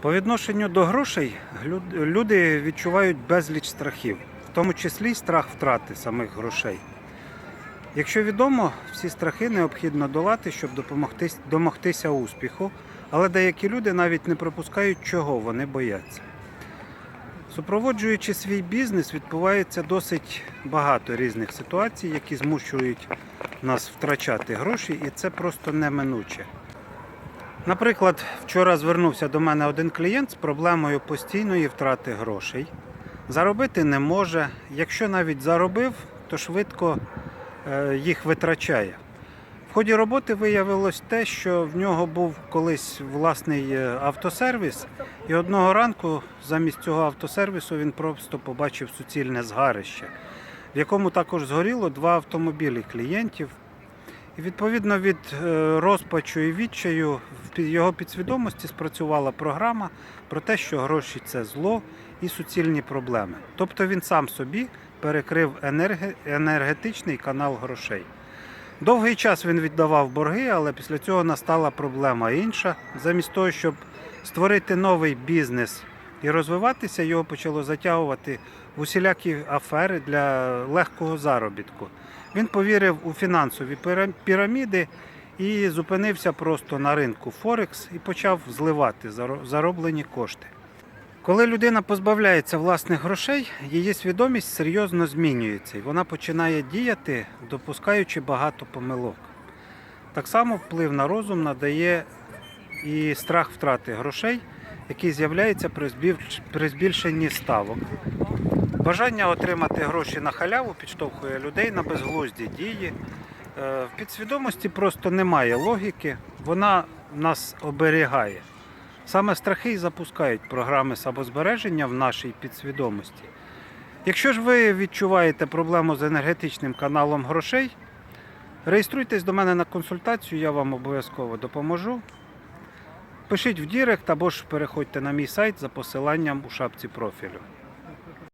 По відношенню до грошей люди відчувають безліч страхів, в тому числі й страх втрати самих грошей. Якщо відомо, всі страхи необхідно долати, щоб домогтися успіху, але деякі люди навіть не припускають, чого вони бояться. Супроводжуючи свій бізнес, відбувається досить багато різних ситуацій, які змушують нас втрачати гроші, і це просто неминуче. Наприклад, вчора звернувся до мене один клієнт з проблемою постійної втрати грошей. Заробити не може. Якщо навіть заробив, то швидко е, їх витрачає. В ході роботи виявилось те, що в нього був колись власний е, автосервіс, і одного ранку замість цього автосервісу він просто побачив суцільне згарище, в якому також згоріло два автомобілі клієнтів. І відповідно від е, розпачу і відчаю його підсвідомості спрацювала програма про те, що гроші це зло і суцільні проблеми. Тобто він сам собі перекрив енергетичний канал грошей. Довгий час він віддавав борги, але після цього настала проблема інша. Замість того, щоб створити новий бізнес і розвиватися, його почало затягувати в усілякі афери для легкого заробітку. Він повірив у фінансові піраміди і зупинився просто на ринку Форекс і почав зливати зароблені кошти. Коли людина позбавляється власних грошей, її свідомість серйозно змінюється і вона починає діяти, допускаючи багато помилок. Так само вплив на розум надає і страх втрати грошей, який з'являється при збільшенні ставок. Бажання отримати гроші на халяву підштовхує людей на безглузді дії. Е, В підсвідомості просто немає логіки, вона нас оберігає. Саме страхи і запускають програми самозбереження в нашій підсвідомості. Якщо ж ви відчуваєте проблему з енергетичним каналом грошей, реєструйтесь до мене на консультацію, я вам обов'язково допоможу. Пишіть в Дірект або ж переходьте на мій сайт за посиланням у шапці профілю.